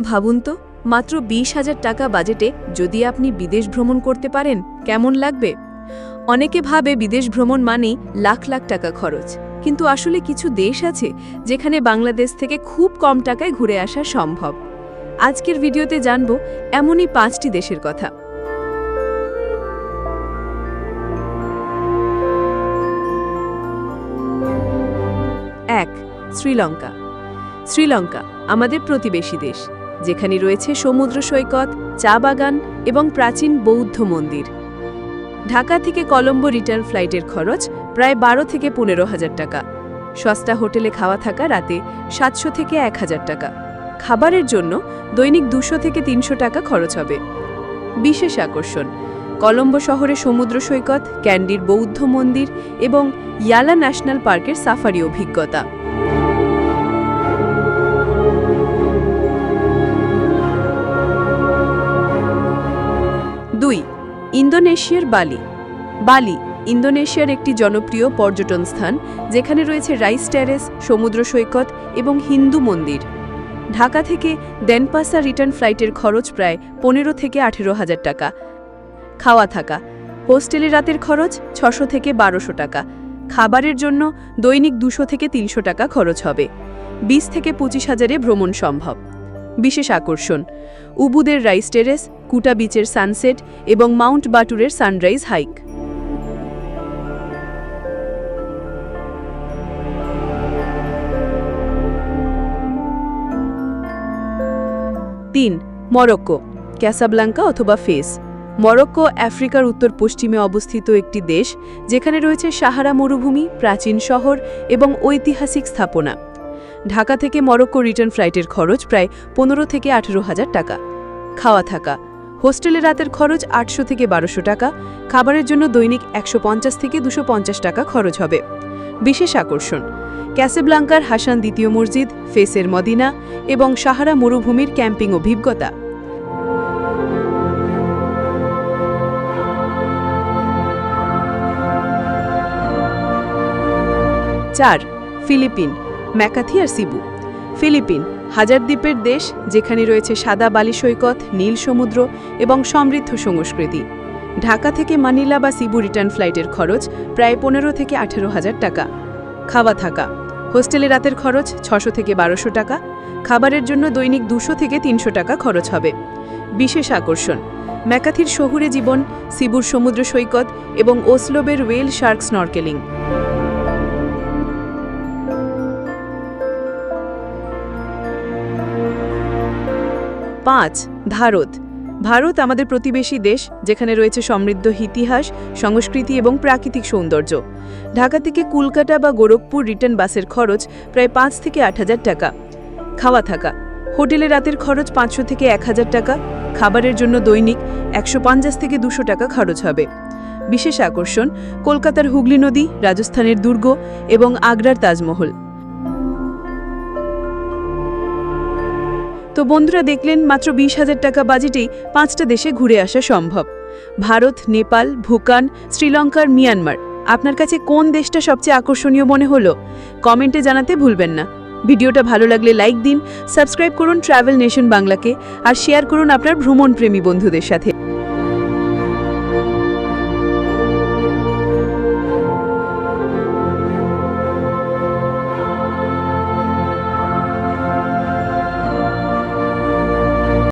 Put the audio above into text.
ভাবুন তো, মাত্র বিশ হাজার টাকা বাজেটে যদি আপনি বিদেশ ভ্রমণ করতে পারেন, কেমন লাগবে? অনেকে ভাবে বিদেশ ভ্রমণ মানেই লাখ লাখ টাকা খরচ। কিন্তু আসলে কিছু দেশ আছে যেখানে বাংলাদেশ থেকে খুব কম টাকায় ঘুরে আসা সম্ভব। আজকের ভিডিওতে জানব এমনই পাঁচটি দেশের কথা। এক, শ্রীলঙ্কা। শ্রীলঙ্কা আমাদের প্রতিবেশী দেশ। যেখানে রয়েছে সমুদ্র সৈকত, চা বাগান এবং প্রাচীন বৌদ্ধ মন্দির। ঢাকা থেকে কলম্বো রিটার্ন ফ্লাইটের খরচ প্রায় বারো থেকে পনেরো হাজার টাকা। সস্তা হোটেলে খাওয়া থাকা রাতে সাতশো থেকে এক হাজার টাকা। খাবারের জন্য দৈনিক দুশো থেকে তিনশো টাকা খরচ হবে। বিশেষ আকর্ষণ, কলম্বো শহরে সমুদ্র সৈকত, ক্যান্ডির বৌদ্ধ মন্দির এবং ইয়ালা ন্যাশনাল পার্কের সাফারি অভিজ্ঞতা। ইন্দোনেশিয়ার বালি। বালি, ইন্দোনেশিয়ার একটি জনপ্রিয় পর্যটন স্থান, যেখানে রয়েছে রাইস ট্যারেস সমুদ্র সৈকত এবং হিন্দু মন্দির। ঢাকা থেকে দেনপাসা রিটার্ন ফ্লাইটের খরচ প্রায় পনেরো থেকে আঠেরো হাজার টাকা। খাওয়া থাকা। হোস্টেলে রাতের খরচ ছশো থেকে বারোশো টাকা। খাবারের জন্য দৈনিক দুশো থেকে তিনশো টাকা খরচ হবে। বিশ থেকে পঁচিশ হাজারে ভ্রমণ সম্ভব। বিশেষ আকর্ষণ, উবুদের রাইস টেরেস কুটা বিচের সানসেট এবং মাউন্ট বাটুরের সানরাইজ হাইক। তিন, মরক্কো, ক্যাসাবলাঙ্কা অথবা ফেস। মরক্কো, আফ্রিকার উত্তর পশ্চিমে অবস্থিত একটি দেশ, যেখানে রয়েছে সাহারা মরুভূমি, প্রাচীন শহর এবং ঐতিহাসিক স্থাপনা। ঢাকা থেকে মরক্কো রিটার্ন ফ্লাইটের খরচ প্রায় পনেরো থেকে আঠেরো হাজার টাকা। খাওয়া থাকা হোস্টেলে রাতের খরচ আটশো থেকে বারোশো টাকা, খাবারের জন্য দৈনিক একশো পঞ্চাশ থেকে দুশো টাকা খরচ হবে। বিশেষ আকর্ষণ, ক্যাসেব্লাঙ্কার হাসান দ্বিতীয় মসজিদ, ফেসের মদিনা এবং সাহারা মরুভূমির ক্যাম্পিং অভিজ্ঞতা। চার, ফিলিপিন, ম্যাকাথি আর সিবু। ফিলিপিন হাজার দ্বীপের দেশ, যেখানে রয়েছে সাদা বালি সৈকত, নীল সমুদ্র এবং সমৃদ্ধ সংস্কৃতি। ঢাকা থেকে মানিলা বা সিবু রিটার্ন ফ্লাইটের খরচ প্রায় পনেরো থেকে আঠেরো হাজার টাকা। খাওয়া থাকা। হোস্টেলে রাতের খরচ ছশো থেকে বারোশো টাকা। খাবারের জন্য দৈনিক দুশো থেকে তিনশো টাকা খরচ হবে। বিশেষ আকর্ষণ। ম্যাকাথির শহুরে জীবন, সিবুর সমুদ্র সৈকত এবং ওসলোবের ওয়েল শার্ক স্নরকেলিং। পাঁচ, ভারত। ভারত আমাদের প্রতিবেশী দেশ, যেখানে রয়েছে সমৃদ্ধ ইতিহাস, সংস্কৃতি এবং প্রাকৃতিক সৌন্দর্য। ঢাকা থেকে কলকাতা বা গোরখপুর রিটার্ন বাসের খরচ প্রায় পাঁচ থেকে আট হাজার টাকা। খাওয়া থাকা। হোটেলে রাতের খরচ পাঁচশো থেকে এক হাজার টাকা। খাবারের জন্য দৈনিক একশো পঞ্চাশ থেকে দুশো টাকা খরচ হবে। বিশেষ আকর্ষণ, কলকাতার হুগলি নদী, রাজস্থানের দুর্গ এবং আগ্রার তাজমহল। তো বন্ধুরা দেখলেন, মাত্র বিশ হাজার টাকা বাজেটেই পাঁচটা দেশে ঘুরে আসা সম্ভব। ভারত, নেপাল, ভুটান, শ্রীলঙ্কার মিয়ানমার। আপনার কাছে কোন দেশটা সবচেয়ে আকর্ষণীয় মনে হলো? কমেন্টে জানাতে ভুলবেন না। ভিডিওটা ভালো লাগলে লাইক দিন, সাবস্ক্রাইব করুন ট্রাভেল নেশন বাংলাকে, আর শেয়ার করুন আপনার ভ্রমণপ্রেমী বন্ধুদের সাথে।